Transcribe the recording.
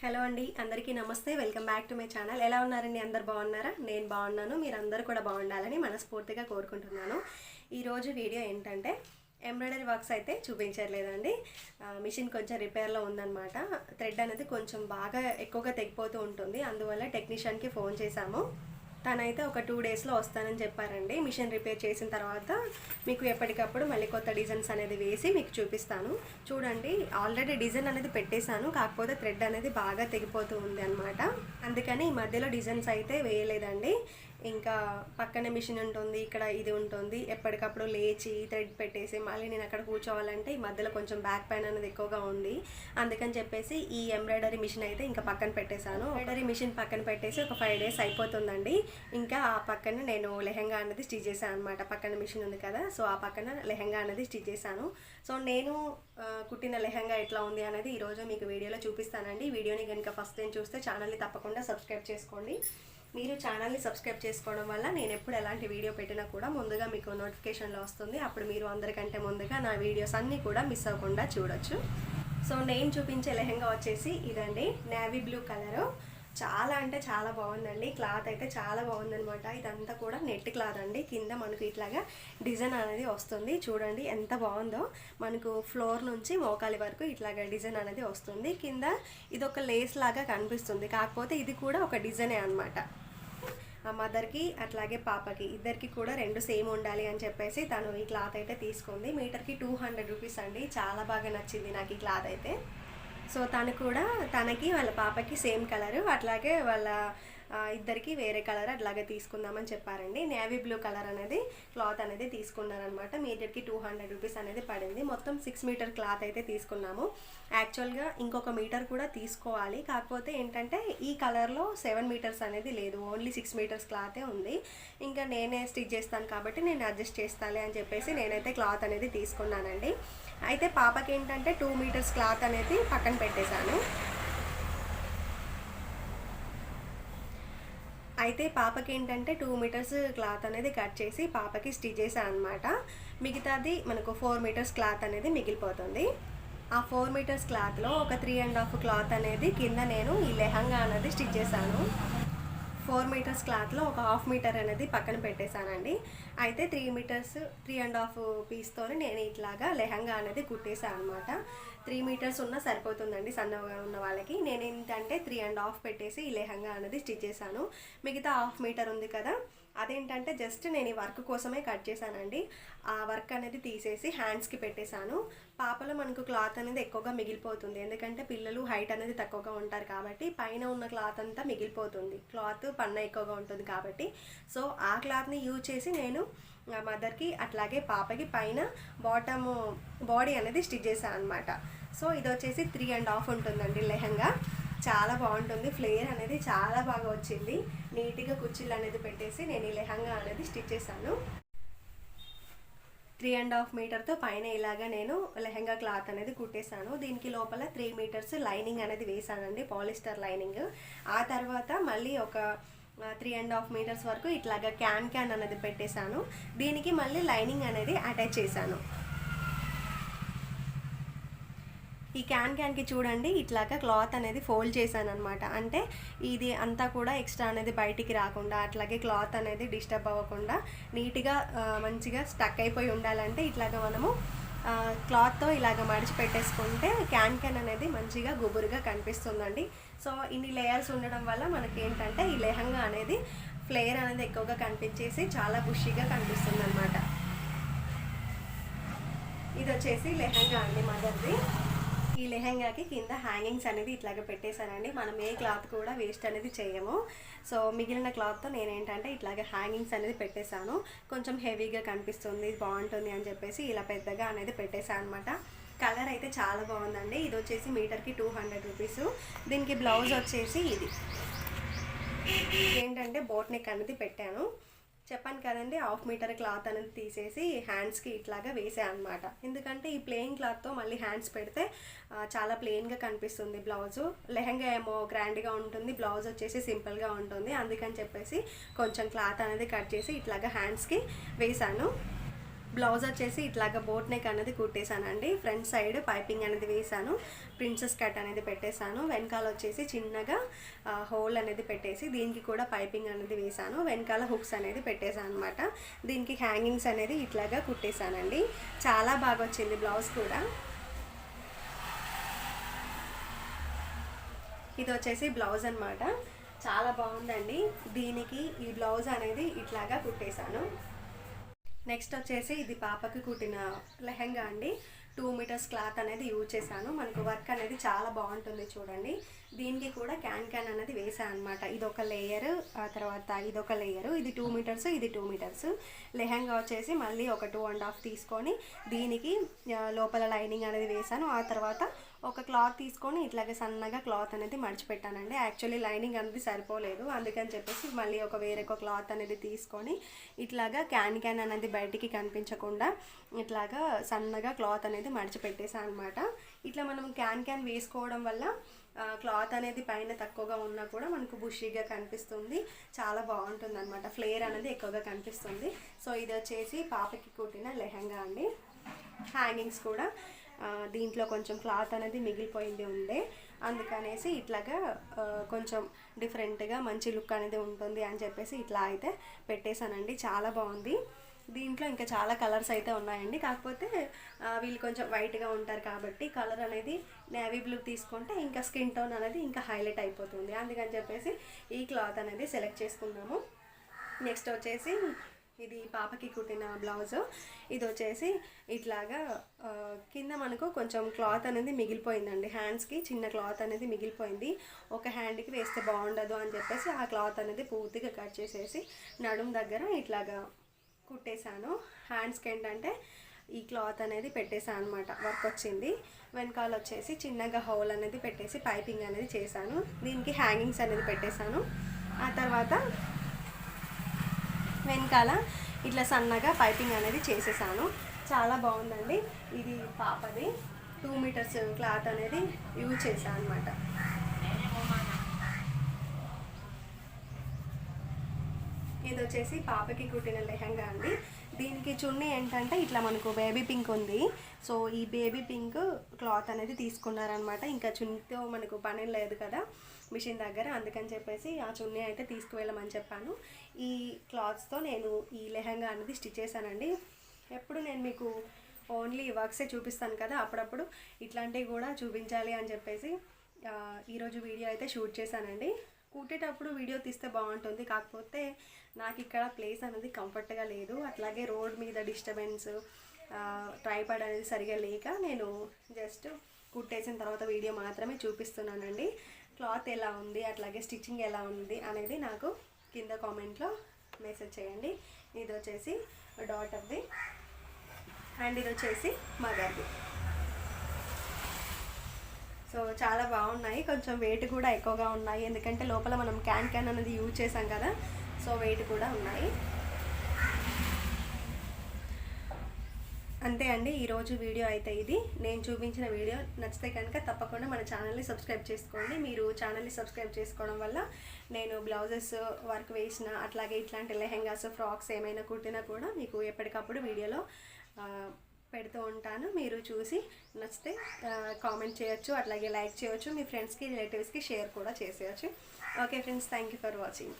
Hello అండి అందరికీ నమస్తే. Welcome back to my channel. ఎలా ఉన్నారండి? అందరు బాగున్నారా? నేను బాగున్నాను. మీరు కూడా బాగుండాలని మనస్ఫూర్తిగా కోరుకుంటున్నాను. ఈరోజు వీడియో ఏంటంటే ఎంబ్రాయిడరీ వర్క్స్ అయితే చూపించట్లేదండి. మిషన్ కొంచెం రిపేర్లో ఉందన్నమాట. థ్రెడ్ అనేది కొంచెం బాగా ఎక్కువగా తెగిపోతూ ఉంటుంది. అందువల్ల టెక్నీషియన్కి ఫోన్ చేశాము. తనైతే ఒక టూ డేస్లో వస్తానని చెప్పారండి. మిషన్ రిపేర్ చేసిన తర్వాత మీకు ఎప్పటికప్పుడు మళ్ళీ కొత్త డిజైన్స్ అనేది వేసి మీకు చూపిస్తాను. చూడండి ఆల్రెడీ డిజైన్ అనేది పెట్టేశాను. కాకపోతే థ్రెడ్ అనేది బాగా తెగిపోతూ ఉంది అనమాట అందుకని ఈ మధ్యలో డిజైన్స్ అయితే వేయలేదండి. ఇంకా పక్కనే మిషన్ ఉంటుంది ఇక్కడ ఇది ఉంటుంది. ఎప్పటికప్పుడు లేచి థ్రెడ్ పెట్టేసి మళ్ళీ నేను అక్కడ కూర్చోవాలంటే ఈ మధ్యలో కొంచెం బ్యాక్ పెయిన్ అనేది ఎక్కువగా ఉంది. అందుకని చెప్పేసి ఈ ఎంబ్రాయిడరీ మిషన్ అయితే ఇంకా పక్కన పెట్టేశాను. ఎంబ్రాయిడరీ మిషన్ పక్కన పెట్టేసి ఒక ఫైవ్ డేస్ అయిపోతుందండి. ఇంకా ఆ పక్కన నేను లెహంగా అనేది స్టిచ్ చేశాను అనమాట పక్కన మిషన్ ఉంది కదా సో ఆ పక్కన లెహంగా అనేది స్టిచ్ చేశాను. సో నేను కుట్టిన లెహంగా ఎట్లా ఉంది అనేది ఈరోజు మీకు వీడియోలో చూపిస్తానండి. వీడియోని కనుక ఫస్ట్ టైం చూస్తే ఛానల్ని తప్పకుండా సబ్స్క్రైబ్ చేసుకోండి. మీరు ఛానల్ని సబ్స్క్రైబ్ చేసుకోవడం వల్ల నేను ఎప్పుడు ఎలాంటి వీడియో పెట్టినా కూడా ముందుగా మీకు నోటిఫికేషన్లో వస్తుంది. అప్పుడు మీరు అందరికంటే ముందుగా నా వీడియోస్ అన్నీ కూడా మిస్ అవ్వకుండా చూడొచ్చు. సో నేను చూపించే లెహంగా వచ్చేసి ఇదండి. Navy blue colour. చాలా అంటే చాలా బాగుందండి. క్లాత్ అయితే చాలా బాగుందనమాట ఇదంతా కూడా నెట్ క్లాత్ అండి. కింద మనకు ఇట్లాగా డిజైన్ అనేది వస్తుంది. చూడండి ఎంత బాగుందో. మనకు ఫ్లోర్ నుంచి మోకాలి వరకు ఇట్లాగా డిజైన్ అనేది వస్తుంది. కింద ఇది ఒక లేస్ లాగా కనిపిస్తుంది. కాకపోతే ఇది కూడా ఒక డిజైనే అనమాట మదర్కి అట్లాగే పాపకి ఇద్దరికి కూడా రెండు సేమ్ ఉండాలి అని చెప్పేసి తను ఈ క్లాత్ అయితే తీసుకుంది. మీటర్కి టూ హండ్రెడ్ రూపీస్ అండి. చాలా బాగా నచ్చింది నాకు ఈ క్లాత్ అయితే. సో తను కూడా తనకి వాళ్ళ పాపకి సేమ్ కలరు అట్లాగే వాళ్ళ ఇద్దరికి వేరే కలర్ అట్లాగే తీసుకుందామని చెప్పారండి. నేవీ బ్లూ కలర్ అనేది క్లాత్ అనేది తీసుకున్నారనమాట. మీటర్కి టూ హండ్రెడ్ రూపీస్ అనేది పడింది. మొత్తం సిక్స్ మీటర్ క్లాత్ అయితే తీసుకున్నాము. యాక్చువల్గా ఇంకొక మీటర్ కూడా తీసుకోవాలి. కాకపోతే ఏంటంటే ఈ కలర్లో సెవెన్ మీటర్స్ అనేది లేదు. ఓన్లీ సిక్స్ మీటర్స్ క్లాతే ఉంది. ఇంకా నేనే స్టిచ్ చేస్తాను కాబట్టి నేను అడ్జస్ట్ చేస్తాలే అని చెప్పేసి నేనైతే క్లాత్ అనేది తీసుకున్నానండి. అయితే పాపకి ఏంటంటే టూ మీటర్స్ క్లాత్ అనేది పక్కన పెట్టేశాను. అయితే పాపకి ఏంటంటే టూ మీటర్స్ క్లాత్ అనేది కట్ చేసి పాపకి స్టిచ్ చేశాను అనమాట మిగతాది మనకు ఫోర్ మీటర్స్ క్లాత్ అనేది మిగిలిపోతుంది. ఆ ఫోర్ మీటర్స్ క్లాత్లో ఒక త్రీ అండ్ హాఫ్ క్లాత్ అనేది కింద నేను ఈ లెహంగా అనేది స్టిచ్ చేశాను. ఫోర్ మీటర్స్ క్లాత్లో ఒక హాఫ్ మీటర్ అనేది పక్కన పెట్టేశానండి. అయితే three metres three and half పీస్తో నేను ఇట్లాగా లెహంగా అనేది కుట్టేశాను అనమాట త్రీ మీటర్స్ ఉన్నా సరిపోతుందండి సన్నగా ఉన్న వాళ్ళకి. నేను ఏంటంటే త్రీ అండ్ హాఫ్ పెట్టేసి ఈ లెహంగా అనేది స్టిచ్ చేశాను. మిగతా హాఫ్ మీటర్ ఉంది కదా అదేంటంటే జస్ట్ నేను ఈ వర్క్ కోసమే కట్ చేశానండి. ఆ వర్క్ అనేది తీసేసి హ్యాండ్స్కి పెట్టేశాను. పాపలో మనకు క్లాత్ అనేది ఎక్కువగా మిగిలిపోతుంది. ఎందుకంటే పిల్లలు హైట్ అనేది తక్కువగా ఉంటారు కాబట్టి పైన ఉన్న క్లాత్ అంతా మిగిలిపోతుంది. క్లాత్ పన్న ఎక్కువగా ఉంటుంది కాబట్టి. సో ఆ క్లాత్ని యూజ్ చేసి నేను మదర్కి అట్లాగే పాపకి పైన బాటమ్ బాడీ అనేది స్టిచ్ చేశాను అనమాట సో ఇది వచ్చేసి త్రీ అండ్ హాఫ్ ఉంటుందండి లెహంగా. చాలా బాగుంటుంది. ఫ్లేయర్ అనేది చాలా బాగా వచ్చింది. నీట్గా కుర్చీలు అనేది పెట్టేసి నేను ఈ లెహంగా అనేది స్టిచ్ చేశాను. త్రీ అండ్ హాఫ్ మీటర్తో పైన ఇలాగా నేను లెహంగా క్లాత్ అనేది కుట్టేశాను. దీనికి లోపల త్రీ మీటర్స్ లైనింగ్ అనేది వేసానండి పాలిస్టర్ లైనింగ్. ఆ తర్వాత మళ్ళీ ఒక త్రీ అండ్ హాఫ్ మీటర్స్ వరకు ఇట్లాగా క్యాన్ క్యాన్ అనేది పెట్టేశాను. దీనికి మళ్ళీ లైనింగ్ అనేది అటాచ్ చేశాను. ఈ క్యాన్ క్యాన్కి చూడండి ఇట్లాగా క్లాత్ అనేది ఫోల్డ్ చేశాను అనమాట అంటే ఇది అంతా కూడా ఎక్స్ట్రా అనేది బయటికి రాకుండా అట్లాగే క్లాత్ అనేది డిస్టర్బ్ అవ్వకుండా నీట్గా మంచిగా స్టక్ అయిపోయి ఉండాలంటే ఇట్లాగా మనము క్లాత్తో ఇలాగ మడిచి పెట్టేసుకుంటే క్యాన్ క్యాన్ అనేది మంచిగా గుబురుగా కనిపిస్తుందండి. సో ఇన్ని లేయర్స్ ఉండడం వల్ల మనకి ఏంటంటే ఈ లెహంగా అనేది ఫ్లేయర్ అనేది ఎక్కువగా కనిపించేసి చాలా బుషిగా కనిపిస్తుంది అనమాట ఇది వచ్చేసి లెహంగా అండి మదర్ది. ఈ లెహంగాకి కింద హ్యాంగింగ్స్ అనేది ఇట్లాగ పెట్టేశానండి. మనం ఏ క్లాత్ కూడా వేస్ట్ అనేది చేయము. సో మిగిలిన క్లాత్తో నేను ఏంటంటే ఇట్లాగ హ్యాంగింగ్స్ అనేది పెట్టేశాను. కొంచెం హెవీగా కనిపిస్తుంది బాగుంటుంది అని చెప్పేసి ఇలా పెద్దగా అనేది పెట్టేశాను అనమాట కలర్ అయితే చాలా బాగుందండి. ఇది వచ్చేసి మీటర్కి టూ హండ్రెడ్ రూపీస్. దీనికి బ్లౌజ్ వచ్చేసి ఇది. ఏంటంటే బోట్ నెక్ అనేది పెట్టాను. చెప్పాను కదండి హాఫ్ మీటర్ క్లాత్ అనేది తీసేసి హ్యాండ్స్కి ఇట్లాగా వేసాను అనమాట ఎందుకంటే ఈ ప్లెయిన్ క్లాత్తో మళ్ళీ హ్యాండ్స్ పెడితే చాలా ప్లెయిన్గా కనిపిస్తుంది బ్లౌజు లెహంగా ఏమో గ్రాండ్గా ఉంటుంది బ్లౌజ్ వచ్చేసి సింపుల్గా ఉంటుంది. అందుకని చెప్పేసి కొంచెం క్లాత్ అనేది కట్ చేసి ఇట్లాగా హ్యాండ్స్కి వేసాను బ్లౌజ్ వచ్చేసి ఇట్లాగా బోట్ నెక్ అనేది కుట్టేశానండి. ఫ్రంట్ సైడ్ పైపింగ్ అనేది వేసాను ప్రిన్సెస్ కట్ అనేది పెట్టేశాను. వెనకాల వచ్చేసి చిన్నగా హోల్ అనేది పెట్టేసి దీనికి కూడా పైపింగ్ అనేది వేసాను వెనకాల హుక్స్ అనేది పెట్టేశాను అనమాట దీనికి హ్యాంగింగ్స్ అనేది ఇట్లాగా కుట్టేశానండి. చాలా బాగా వచ్చింది బ్లౌజ్ కూడా. ఇది వచ్చేసి బ్లౌజ్ అనమాట చాలా బాగుందండి. దీనికి ఈ బ్లౌజ్ అనేది ఇట్లాగా కుట్టేశాను. నెక్స్ట్ వచ్చేసి ఇది పాపకి కుట్టిన లెహంగా అండి. టూ మీటర్స్ క్లాత్ అనేది యూజ్ చేశాను. మనకు వర్క్ అనేది చాలా బాగుంటుంది చూడండి. దీనికి కూడా క్యాన్ క్యాన్ అనేది వేసాను అనమాట ఇది ఒక లేయర్ ఆ తర్వాత ఇది ఒక లేయర్ ఇది టూ మీటర్స్ ఇది టూ మీటర్స్ లెహంగా వచ్చేసి మళ్ళీ ఒక టూ అండ్ హాఫ్ తీసుకొని దీనికి లోపల లైనింగ్ అనేది వేసాను ఆ తర్వాత ఒక క్లాత్ తీసుకొని ఇట్లాగే సన్నగా క్లాత్ అనేది మడిచిపెట్టానండి. యాక్చువల్లీ లైనింగ్ అనేది సరిపోలేదు. అందుకని చెప్పేసి మళ్ళీ ఒక వేరే ఒక క్లాత్ అనేది తీసుకొని ఇట్లాగా క్యాన్ క్యాన్ అనేది బయటికి కనిపించకుండా ఇట్లాగా సన్నగా క్లాత్ అనేది మడిచిపెట్టేసాను అనమాట ఇట్లా మనం క్యాన్ క్యాన్ వేసుకోవడం వల్ల క్లాత్ అనేది పైన తక్కువగా ఉన్నా కూడా మనకు బుషీగా కనిపిస్తుంది. చాలా బాగుంటుంది అనమాట ఫ్లేర్ అనేది ఎక్కువగా కనిపిస్తుంది. సో ఇది వచ్చేసి పాపకి కుట్టిన లెహంగా అండి. హ్యాంగింగ్స్ కూడా. దీంట్లో కొంచెం క్లాత్ అనేది మిగిలిపోయింది ఉండే. అందుకనేసి ఇట్లాగా కొంచెం డిఫరెంట్గా మంచి లుక్ అనేది ఉంటుంది అని చెప్పేసి ఇట్లా అయితే పెట్టేశానండి. చాలా బాగుంది. దీంట్లో ఇంకా చాలా కలర్స్ అయితే ఉన్నాయండి. కాకపోతే వీళ్ళు కొంచెం వైట్గా ఉంటారు కాబట్టి కలర్ అనేది నేవీ బ్లూ తీసుకుంటే ఇంకా స్కిన్ టోన్ అనేది ఇంకా హైలైట్ అయిపోతుంది. అందుకని చెప్పేసి ఈ క్లాత్ అనేది సెలెక్ట్ చేసుకున్నాము నెక్స్ట్ వచ్చేసి ఇది పాపకి కుట్టిన బ్లౌజ్. ఇది వచ్చేసి ఇట్లాగా కింద మనకు కొంచెం క్లాత్ అనేది మిగిలిపోయిందండి. హ్యాండ్స్కి చిన్న క్లాత్ అనేది మిగిలిపోయింది. ఒక హ్యాండ్కి వేస్తే బాగుండదు అని చెప్పేసి ఆ క్లాత్ అనేది పూర్తిగా కట్ చేసేసి నడుం దగ్గర ఇట్లాగా కుట్టేశాను. హ్యాండ్స్కి ఏంటంటే ఈ క్లాత్ అనేది పెట్టేశాను అనమాట వర్క్ వచ్చింది. వెనకాల వచ్చేసి చిన్నగా హోల్ అనేది పెట్టేసి పైపింగ్ అనేది చేశాను. దీనికి హ్యాంగింగ్స్ అనేది పెట్టేశాను. ఆ తర్వాత వెనకాల ఇట్లా సన్నగా పైపింగ్ అనేది చేసేసాను. చాలా బాగుందండి. ఇది పాపది. టూ మీటర్స్ క్లాత్ అనేది యూజ్ చేశాను అనమాట ఇది వచ్చేసి పాపకి కుట్టిన లెహంగా అండి. దీనికి చున్నీ ఏంటంటే ఇట్లా మనకు బేబీ పింక్ ఉంది. సో ఈ బేబీ పింక్ క్లాత్ అనేది తీసుకున్నారనమాట ఇంకా చున్నీతో మనకు పని లేదు కదా మిషన్ దగ్గర. అందుకని చెప్పేసి ఆ చున్నీ అయితే తీసుకువెళ్ళమని చెప్పాను. ఈ క్లాత్స్తో నేను ఈ లెహంగా అనేది స్టిచ్ చేశానండి. ఎప్పుడు నేను మీకు ఓన్లీ వర్క్సే చూపిస్తాను కదా అప్పుడప్పుడు ఇట్లాంటివి కూడా చూపించాలి అని చెప్పేసి ఈరోజు వీడియో అయితే షూట్ చేశానండి. కుట్టేటప్పుడు వీడియో తీస్తే బాగుంటుంది. కాకపోతే నాకు ఇక్కడ ప్లేస్ అనేది కంఫర్ట్గా లేదు. అట్లాగే రోడ్ మీద డిస్టర్బెన్స్ ట్రైపాడ్ అనేది సరిగా లేక నేను జస్ట్ కుట్టేసిన తర్వాత వీడియో మాత్రమే చూపిస్తున్నానండి. క్లాత్ ఎలా ఉంది? అట్లాగే స్టిచ్చింగ్ ఎలా ఉంది? అనేది నాకు కింద కామెంట్లో మెసేజ్ చేయండి. ఇది వచ్చేసి డాట్ ఆఫ్ ది అండ్ ఇది వచ్చేసి మదర్ది సో చాలా బాగున్నాయి. కొంచెం వెయిట్ కూడా ఎక్కువగా ఉన్నాయి. ఎందుకంటే లోపల మనం క్యాన్ క్యాన్ అనేది యూజ్ చేసాం కదా. సో వెయిట్ కూడా ఉన్నాయి. అంతే అండి ఈరోజు వీడియో అయితే ఇది. నేను చూపించిన వీడియో నచ్చితే కనుక తప్పకుండా మన ఛానల్ని సబ్స్క్రైబ్ చేసుకోండి. మీరు ఛానల్ని సబ్స్క్రైబ్ చేసుకోవడం వల్ల నేను బ్లౌజెస్ వర్క్ వేసిన అట్లాగే ఇట్లాంటి లెహెంగాస్ ఫ్రాక్స్ ఏమైనా కుట్టినా కూడా మీకు ఎప్పటికప్పుడు వీడియోలో పెడుతూ ఉంటాను. మీరు చూసి నచ్చితే కామెంట్ చేయొచ్చు అట్లాగే లైక్ చేయొచ్చు. మీ ఫ్రెండ్స్కి రిలేటివ్స్కి షేర్ కూడా చేసేయచ్చు. Okay friends thank you for watching